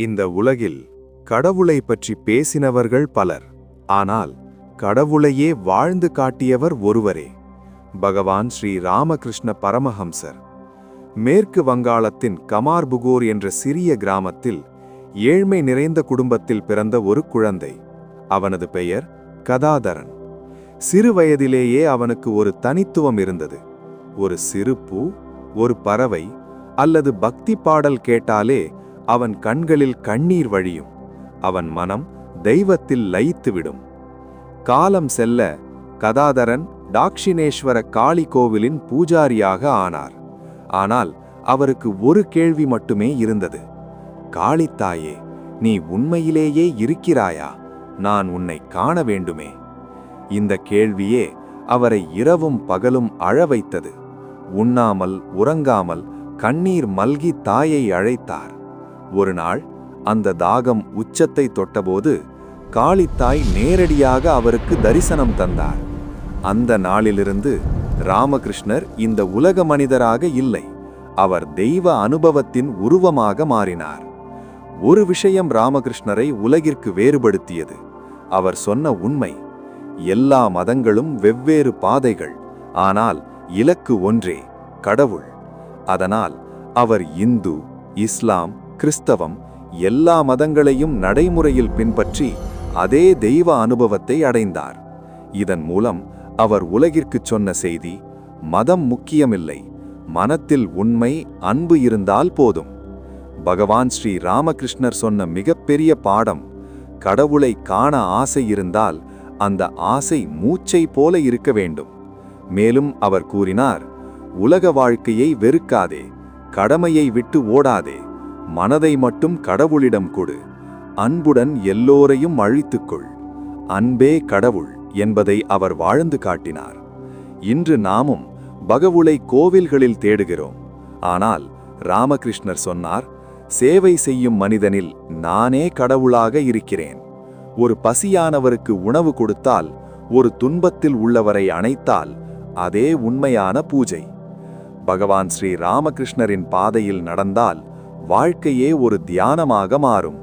இந்த உலகில் கடவுளை பற்றி பேசினவர்கள் பலர். ஆனால் கடவுளையே வாழ்ந்து காட்டியவர் ஒருவரே. பகவான் ஸ்ரீ ராமகிருஷ்ண பரமஹம்சர். மேற்கு வங்காளத்தின் கமார்புகோர் என்ற சிறிய கிராமத்தில் ஏழ்மை நிறைந்த குடும்பத்தில் பிறந்த ஒரு குழந்தை. அவனது பெயர் கதாதரன். சிறு வயதிலேயே அவனுக்கு ஒரு தனித்துவம் இருந்தது. ஒரு சிறு பூ ஒரு பறவை அல்லது பக்தி பாடல் கேட்டாலே அவன் கண்களில் கண்ணீர் வழியும். அவன் மனம் தெய்வத்தில் லயித்துவிடும். காலம் செல்ல கதாதரன் டாக்ஷினேஸ்வர காளி கோவிலின் பூஜாரியாக ஆனார். ஆனால் அவருக்கு ஒரு கேள்வி மட்டுமே இருந்தது. காளித்தாயே நீ உண்மையிலேயே இருக்கிறாயா? நான் உன்னை காண வேண்டுமே. இந்த கேள்வியே அவரை இரவும் பகலும் அழ வைத்தது. உண்ணாமல் உறங்காமல் கண்ணீர் மல்கி தாயை அழைத்தார். ஒரு நாள் அந்த தாகம் உச்சத்தை தொட்டபோது காளித்தாய் நேரடியாக அவருக்கு தரிசனம் தந்தார். அந்த நாளிலிருந்து ராமகிருஷ்ணர் இந்த உலக மனிதராக இல்லை. அவர் தெய்வ அனுபவத்தின் உருவமாக மாறினார். ஒரு விஷயம் ராமகிருஷ்ணரை உலகிற்கு வேறுபடுத்தியது. அவர் சொன்ன உண்மை எல்லா மதங்களும் வெவ்வேறு பாதைகள் ஆனால் இலக்கு ஒன்றே கடவுள். அதனால் அவர் இந்து இஸ்லாம் கிறிஸ்தவம் எல்லா மதங்களையும் நடைமுறையில் பின்பற்றி அதே தெய்வ அனுபவத்தை அடைந்தார். இதன் மூலம் அவர் உலகிற்குச் சொன்ன செய்தி மதம் முக்கியமில்லை மனத்தில் உண்மை அன்பு இருந்தால் போதும். பகவான் ஸ்ரீ ராமகிருஷ்ணர் சொன்ன மிகப்பெரிய பாடம் கடவுளை காண ஆசை இருந்தால் அந்த ஆசை மூச்சை போல இருக்க வேண்டும். மேலும் அவர் கூறினார் உலக வாழ்க்கையை வெறுக்காதே கடமையை விட்டு ஓடாதே மனதை மட்டும் கடவுளிடம் கொடு. அன்புடன் எல்லோரையும் அழித்துக்கொள். அன்பே கடவுள் என்பதை அவர் வாழ்ந்து காட்டினார். இன்று நாமும் பகவுளை கோவில்களில் தேடுகிறோம். ஆனால் ராமகிருஷ்ணர் சொன்னார் சேவை செய்யும் மனிதனில் நானே கடவுளாக இருக்கிறேன். ஒரு பசியானவருக்கு உணவு கொடுத்தால் ஒரு துன்பத்தில் உள்ளவரை அணைத்தால் அதே உண்மையான பூஜை. பகவான் ஸ்ரீ ராமகிருஷ்ணரின் பாதையில் நடந்தால் வாழ்க்கையே ஒரு தியானமாக மாறும்.